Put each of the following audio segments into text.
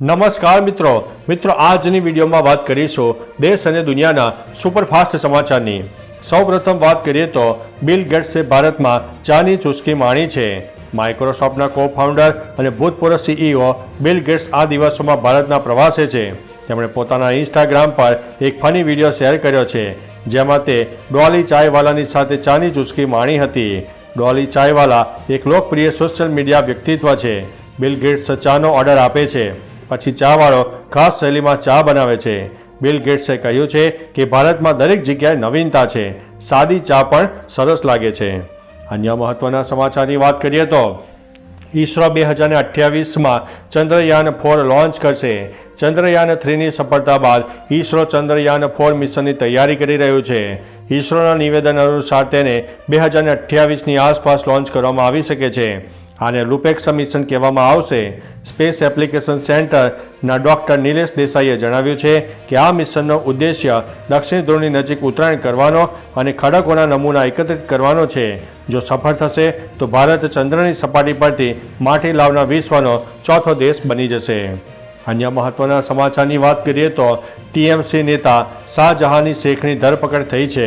નમસ્કાર મિત્રો. મિત્રો, આજની વિડીયોમાં વાત કરીશું દેશ અને દુનિયાના સુપરફાસ્ટ સમાચારની. સૌપ્રથમ વાત કરીએ તો બિલ ગેટ્સે ભારતમાં ચાની ચુસ્કી માણી છે. માઇક્રોસોફ્ટના કો ફાઉન્ડર અને ભૂતપૂર્વ સીઈઓ બિલ ગેટ્સ આ દિવસોમાં ભારતના પ્રવાસે છે. તેમણે પોતાના ઇન્સ્ટાગ્રામ પર એક ફની વીડિયો શેર કર્યો છે, જેમાં તે ડોલી ચાયવાલાની સાથે ચાની ચુસ્કી માણી હતી. ડોલી ચાયવાલા એક લોકપ્રિય સોશિયલ મીડિયા વ્યક્તિત્વ છે. બિલ ગેટ્સ ચાનો ઓર્ડર આપે છે. પછી ચાવાળો ખાસ શૈલીમાં ચા બનાવે છે. બિલ ગેટ્સે કહ્યું છે કે ભારતમાં દરેક જગ્યાએ નવીનતા છે. સાદી ચા પણ સરસ લાગે છે. અન્ય મહત્વના સમાચારની વાત કરીએ તો, ઈસરો બે હજાર અઠ્યાવીસમાં ચંદ્રયાન ફોર લોન્ચ કરશે. ચંદ્રયાન થ્રીની સફળતા બાદ ઈસરો ચંદ્રયાન ફોર મિશનની તૈયારી કરી રહ્યું છે. ઈસરોના નિવેદન અનુસાર તેને બે હજાર અઠ્યાવીસની આસપાસ લોન્ચ કરવામાં આવી શકે છે. આને લુપેક્સ મિશન કહેવામાં આવશે. સ્પેસ એપ્લિકેશન સેન્ટરના ડોક્ટર નિલેશ દેસાઈએ જણાવ્યું છે કે આ મિશનનો ઉદ્દેશ્ય દક્ષિણ ધ્રુવની નજીક ઉતરાણ કરવાનો અને ખડકોના નમૂના એકત્રિત કરવાનો છે. જો સફળ થશે, તો ભારત ચંદ્રની સપાટી પરથી માટી લાવનાર વિશ્વનો ચોથો દેશ બની જશે. અન્ય મહત્વના સમાચારની વાત કરીએ તો ટીએમસી નેતા શાહજહાની શેખની ધરપકડ થઈ છે.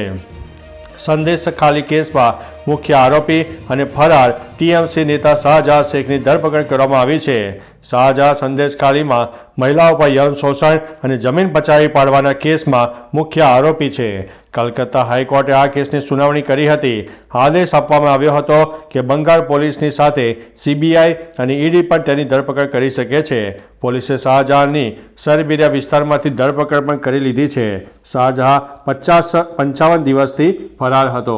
સંદેશ ખાલી કેસમાં મુખ્ય આરોપી અને ફરાર ટીએમસી નેતા શાહજહાં શેખની ધરપકડ કરવામાં આવી છે. શાહજહાં સંદેશખાલીમાં મહિલાઓ પર યૌન શોષણ અને જમીન પચાવી પાડવાના કેસમાં મુખ્ય આરોપી છે. કલકત્તા હાઈકોર્ટે આ કેસની સુનાવણી કરી હતી. આદેશ આપવામાં આવ્યો હતો કે બંગાળ પોલીસની સાથે સીબીઆઈ અને ઈડી પણ તેની ધરપકડ કરી શકે છે. પોલીસે શાહજહાંની સરબીરિયા વિસ્તારમાંથી ધરપકડ પણ કરી લીધી છે. શાહજહાં પચાસ પંચાવન દિવસથી ફરાર હતો.